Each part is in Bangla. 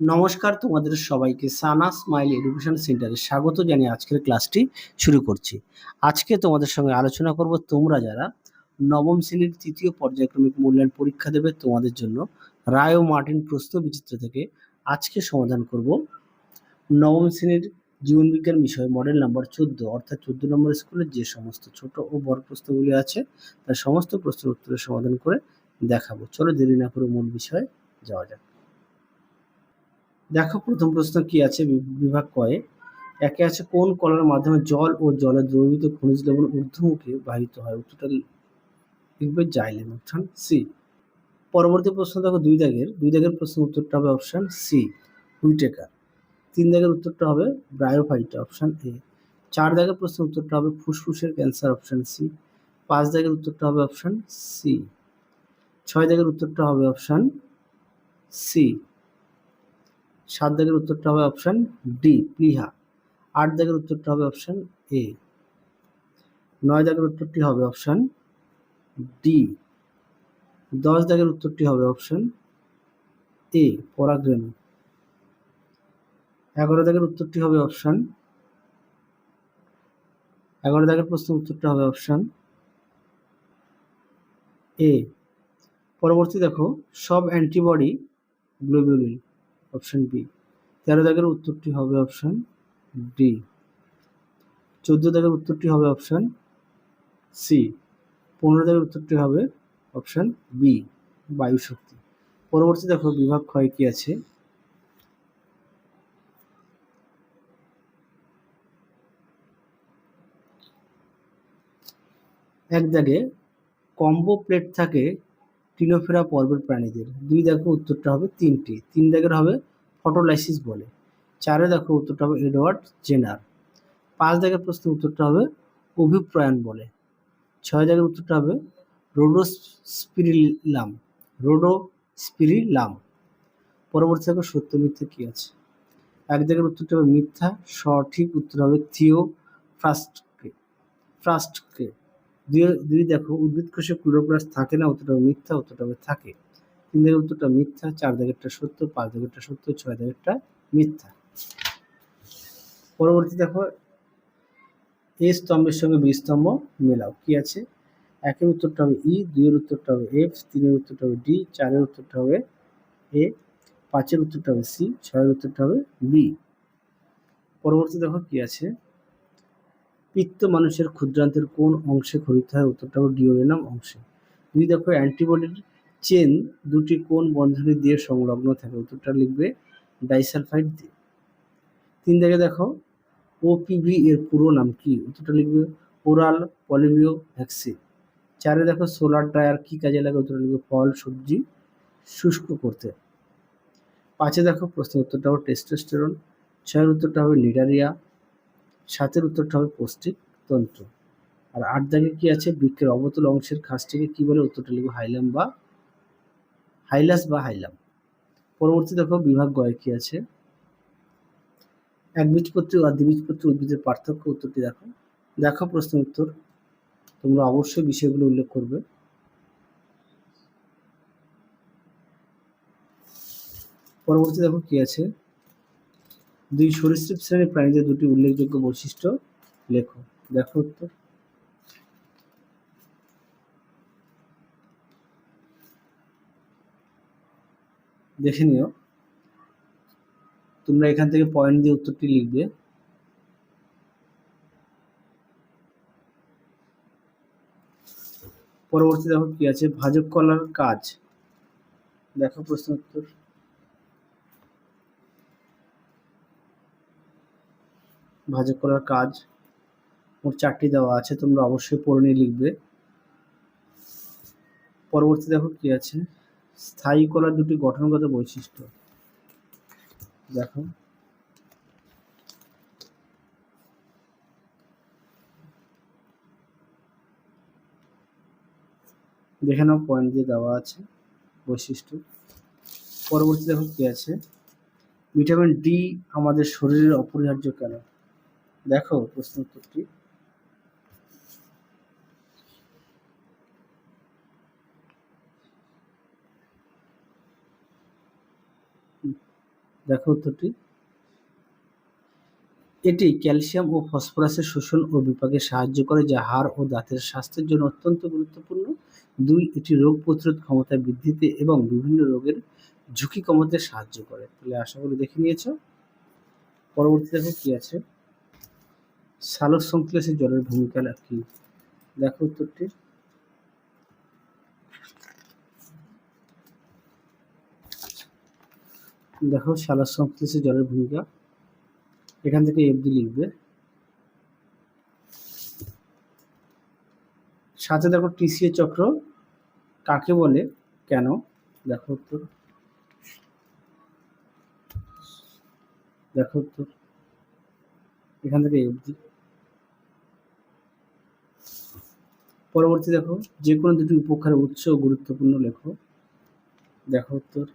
নমস্কার তোমাদের সবাইকে, সানা স্মাইল এডুকেশন সেন্টারে স্বাগত জানিয়ে আজকের ক্লাসটি শুরু করছি। আজকে তোমাদের সঙ্গে আলোচনা করব তোমরা যারা নবম শ্রেণির তৃতীয় পর্যায়ক্রমিক মূল্যায়ন পরীক্ষা দেবে তোমাদের জন্য রায় ও মার্টিন প্রশ্ন বিচিত্র থেকে আজকে সমাধান করব। নবম শ্রেণির জীবনবিজ্ঞান বিষয় মডেল নাম্বার চোদ্দ, অর্থাৎ চোদ্দ নম্বর স্কুলের যে সমস্ত ছোট ও বড় প্রশ্নগুলি আছে, তার সমস্ত প্রশ্নের উত্তরের সমাধান করে দেখাবো। চলো দেরি না করে মূল বিষয়ে যাওয়া যাক। দেখো, প্রথম প্রশ্ন কি আছে? বিভাগ কয়ে। একে আছে, কোন কলার মাধ্যমে জল ও জলে দ্রবীভূত খনিজ লবণ ঊর্ধ্বমুখে বাহিত হয়? উত্তরটা লিখবে জাইলেম অপশন সি। পরবর্তী প্রশ্ন দেখো, দুই দাগের। দুই দাগের প্রশ্ন উত্তরটা হবে অপশান সি, হুইটেকার। তিন দাগের উত্তরটা হবে ব্রায়োফাইটা, অপশান এ। চার দাগের প্রশ্ন উত্তরটা হবে ফুসফুসের ক্যান্সার, অপশান সি। পাঁচ দাগের উত্তরটা হবে অপশান সি। ছয় দাগের উত্তরটা হবে অপশান সি। সাত দাগের উত্তরটা হবে অপশন ডি প্লিহা। আট দাগের উত্তরটা হবে অপশন এ নয় দাগের উত্তরটি হবে অপশন ডি দশ দাগের উত্তরটি হবে অপশন এ পরাগরেণু। এগারো দাগের উত্তরটি হবে অপশন এগারো দাগের প্রশ্ন উত্তরটা হবে অপশন এ পরবর্তী দেখো, সব অ্যান্টিবডি গ্লোবুলিন অপশন বি তেরো দাগের উত্তরটি হবে অপশন ডি চোদ্দ দাগের উত্তরটি হবে অপশান সি পনেরো দাগের উত্তরটি হবে অপশান বি বায়ু শক্তি পরবর্তী দেখো বিভাগ ক্ষয় কি আছে? এক দাগে কম্বো প্লেট থাকে টিনোফেরা পর্বের প্রাণীদের। দুই দেখো উত্তরটা হবে তিনটি। তিন দাগের হবে ফটোলাইসিস বলে। চারে দেখো উত্তরটা হবে এডওয়ার্ড জেনার। পাঁচ দাগের প্রশ্ন উত্তরটা হবে অভিপ্রায়ণ বলে। ছয় দাগের উত্তরটা হবে রোডো রোডোস্পিরিলাম। রোডোস্পিরিলাম। পরবর্তী দেখো সত্য মিথ্যা কী আছে? এক দাগের উত্তরটা হবে মিথ্যা। সঠিক উত্তর হবে থিও ফার্স্টকে ফার্স্টকে। দুই দুই দেখো, উদ্ভিদ কোষে ক্লোরোপ্লাস্ট থাকে না হবে মিথ্যা হবে থাকে। তিন দাগের উত্তরটা মিথ্যা, চার দাগেরটা সত্য, পাঁচ দিকেরটা সত্য, ছয় দাগেরটা মিথ্যা। পরবর্তী দেখো, এ স্তম্ভের সঙ্গে বি স্তম্ভ মেলাও। কি আছে? একের উত্তরটা হবে ই, দুইয়ের উত্তরটা হবে এফ, তিনের উত্তরটা হবে ডি, চারের উত্তরটা হবে এ, পাঁচের উত্তরটা হবে সি, ছয়ের উত্তরটা হবে বি। পরবর্তী দেখো, কি আছে? পিত্ত মানুষের ক্ষুদ্রান্তের কোন অংশে খরিত হয়? উত্তরটা হবে ডিওরেনাম অংশে। দুই দেখো, অ্যান্টিবডির চেন দুটি কোন বন্ধনী দিয়ে সংলগ্ন থাকে। উত্তরটা লিখবে ডাইসালফাইড দিয়ে। তিন দেখে দেখো ওপিভি এর পুরো নাম কি? উত্তরটা লিখবে ওরাল পলিভিও ভ্যাকসিন। চারে দেখো, সোলার ড্রায়ার কি কাজে লাগে? উত্তরটা লিখবে ফল, সবজি, শুষ্ক করতে। পাঁচে দেখো প্রশ্ন উত্তরটা হবে টেস্টোস্টেরন। ছয়ের উত্তরটা হবে লিডারিয়া সাতের উত্তরটা হবে পৌষ্টিক তন্ত্র। আর আট দাগে কি আছে? বৃক্ষের অবতল অংশের খাসটিকে কি বলে? উত্তরটা লিখবে হাইলাম বা হাইলাস বা হাইলাম। পরবর্তী দেখো বিভাগ গয়ে কি আছে? একবীজপত্রী আর দ্বিবীজপত্রী উদ্ভিদের পার্থক্য উত্তরটি দেখো। দেখো প্রশ্ন উত্তর। তোমরা অবশ্যই বিষয়গুলো উল্লেখ করবে। পরবর্তী দেখো কি আছে? দুই সরীসৃপ শ্রেণির প্রাণীদের দুটি উল্লেখযোগ্য বৈশিষ্ট্য লেখো। দেখো উত্তর। দেখে নিও। তোমরা এখান থেকে পয়েন্ট দিয়ে উত্তরটি লিখবে। পরবর্তী দেখো কি আছে? ভাজক কলার কাজ। দেখো প্রশ্ন উত্তর। ভাজক করার কাজ। মোট চারটি দেওয়া আছে, তোমরা অবশ্যই পড়ে নিয়ে লিখবে। পরবর্তী দেখো কি আছে। স্থায়ী কলার দুটি গঠনগত বৈশিষ্ট্য। দেখো। দেখে নাও পয়েন্ট দিয়ে দেওয়া আছে বৈশিষ্ট্য। পরবর্তী দেখো কি আছে। ভিটামিন ডি আমাদের শরীরের অপরিহার্য কেন? দেখো প্রশ্ন উত্তরটি দেখো উত্তরটি। এটি ক্যালসিয়াম ও ফসফরাসের শোষণ ও বিপাকে সাহায্য করে, যা হাড় ও দাঁতের স্বাস্থ্যের জন্য অত্যন্ত গুরুত্বপূর্ণ। দুই, এটি রোগ প্রতিরোধ ক্ষমতা বৃদ্ধিতে এবং বিভিন্ন রোগের ঝুঁকি কমাতে সাহায্য করে। তাহলে আশা করি দেখে নিয়েছ। পরবর্তী দেখো কি আছে। সালোক সংশ্লেষে জলের ভূমিকা কি? দেখো উত্তরটি। দেখো সালোক সংশ্লেষে জলের ভূমিকা। এখান থেকে এফডি লিখবে। সাথে দেখো টিসিএ চক্র কাকে বলে, কেন? দেখো উত্তর। দেখো উত্তর। এখান থেকে এফডি পরবর্তী দেখো যে কোনো দুটি উপকারের উৎস গুরুত্বপূর্ণ লেখো। দেখো উত্তর।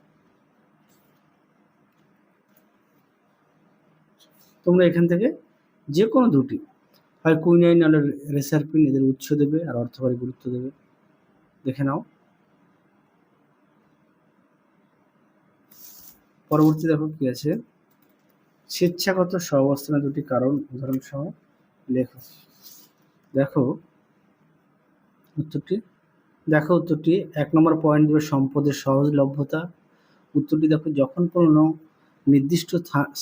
তোমরা এখান থেকে যে কোনো দুটি, হয় কুইনাইন নাহলে রেসারপিন, এদের উৎস দেবে আর অর্থকারী গুরুত্ব দেবে। দেখে নাও। পরবর্তী দেখো কি আছে? স্বেচ্ছাগত সহাবস্থানের দুটি কারণ উদাহরণ সহ লেখো। দেখো উত্তরটি। দেখো উত্তরটি, এক নম্বর পয়েন্ট দেবে সম্পদের সহজলভ্যতা উত্তরটি দেখো, যখন কোনো নির্দিষ্ট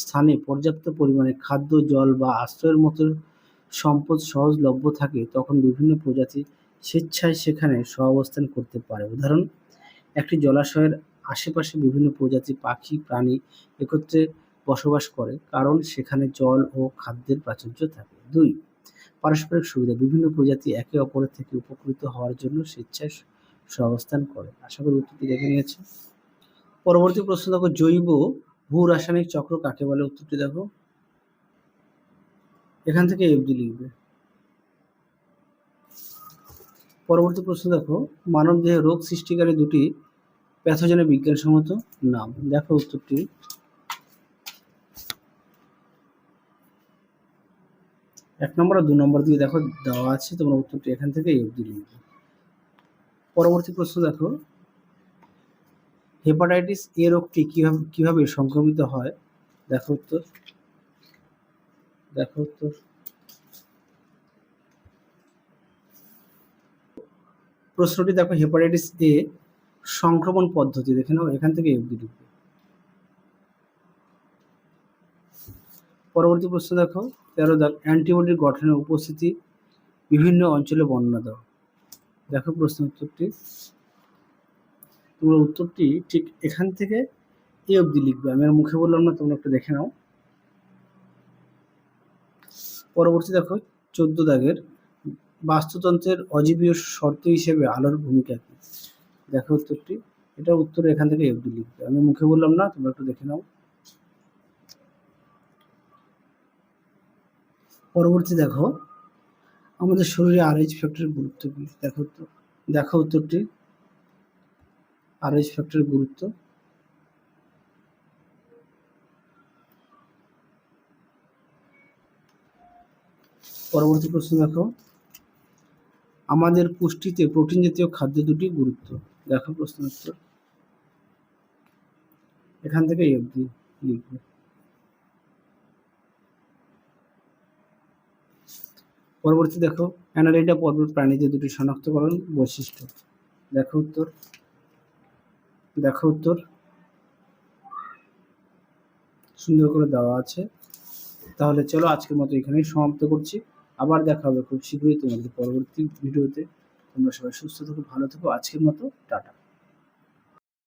স্থানে পর্যাপ্ত পরিমাণে খাদ্য, জল বা আশ্রয়ের মতো সম্পদ সহজলভ্য থাকে, তখন বিভিন্ন প্রজাতি স্বেচ্ছায় সেখানে সহাবস্থান করতে পারে। উদাহরণ, একটি জলাশয়ের আশেপাশে বিভিন্ন প্রজাতি, পাখি, প্রাণী একত্রে বসবাস করে, কারণ সেখানে জল ও খাদ্যের প্রাচুর্য থাকে। দুই, পারস্পরিক সুবিধা, বিভিন্ন প্রজাতি একে অপরের থেকে উপকৃত হওয়ার জন্য স্বেচ্ছায় সহাবস্থান করে। আশা করি উত্তরটি দেখে নিয়েছে। পরবর্তী প্রশ্ন, দেখো, জৈব ভূ রাসায়নিক চক্র কাকে বলে? উত্তরটি দেখো। এখান থেকে এফডি লিখবে। পরবর্তী প্রশ্ন, দেখো মানব দেহে রোগ সৃষ্টিকারী দুটি প্যাথোজেনের বিজ্ঞানসম্মত নাম। দেখো উত্তরটি। এক নম্বর আর দু নম্বর দিয়ে দেখো, দেওয়া আছে, তোমরা উত্তরটি এখান থেকে অবধি লিখবে। পরবর্তী প্রশ্ন দেখো হেপাটাইটিস এ রোগটি কীভাবে কীভাবে সংক্রমিত হয়? দেখো উত্তর। দেখো উত্তর। প্রশ্নটি দেখো হেপাটাইটিস এ সংক্রমণ পদ্ধতি, দেখে নাও, এখান থেকে অবধি লিখবে। পরবর্তী প্রশ্ন দেখো, তেরো দাগ, অ্যান্টিবডির গঠনের উপস্থিতি বিভিন্ন অঞ্চলে বর্ণনা দাও। দেখো প্রশ্ন উত্তরটি। তোমার উত্তরটি ঠিক এখান থেকে এই অবধি লিখবে। আমি আর মুখে বললাম না, তোমরা একটু দেখে নাও। পরবর্তী দেখো, চোদ্দ দাগের বাস্তুতন্ত্রের অজীবীয় শর্ত হিসেবে আলোর ভূমিকা কি? দেখো উত্তরটি। এটা উত্তর এখান থেকে অবধি লিখবে। আমি মুখে বললাম না, তোমরা একটু দেখে নাও। পরবর্তী দেখো, আমাদের শরীরে আরএইচ ফ্যাক্টরের গুরুত্ব কি? দেখো তো দেখো উত্তরটি। আরএইচ ফ্যাক্টরের গুরুত্ব। পরবর্তী প্রশ্ন দেখো, আমাদের পুষ্টিতে প্রোটিন জাতীয় খাদ্য দুটি গুরুত্ব। দেখো প্রশ্ন উত্তর। এখান থেকে এই অবধি লিখবে। পরবর্তী দেখো অ্যানালাইটা পর্বত প্রাণীদের দুটি শনাক্তকরণ বৈশিষ্ট্য। দেখো উত্তর। দেখো উত্তর। সুন্দর করে দেওয়া আছে। তাহলে চলো আজকের মতো এখানেই সমাপ্ত করছি। আবার দেখা হবে খুব শীঘ্রই তোমাদের পরবর্তী ভিডিওতে। তোমরা সবাই সুস্থ থাকো, ভালো থেকো। আজকের মতো টাটা।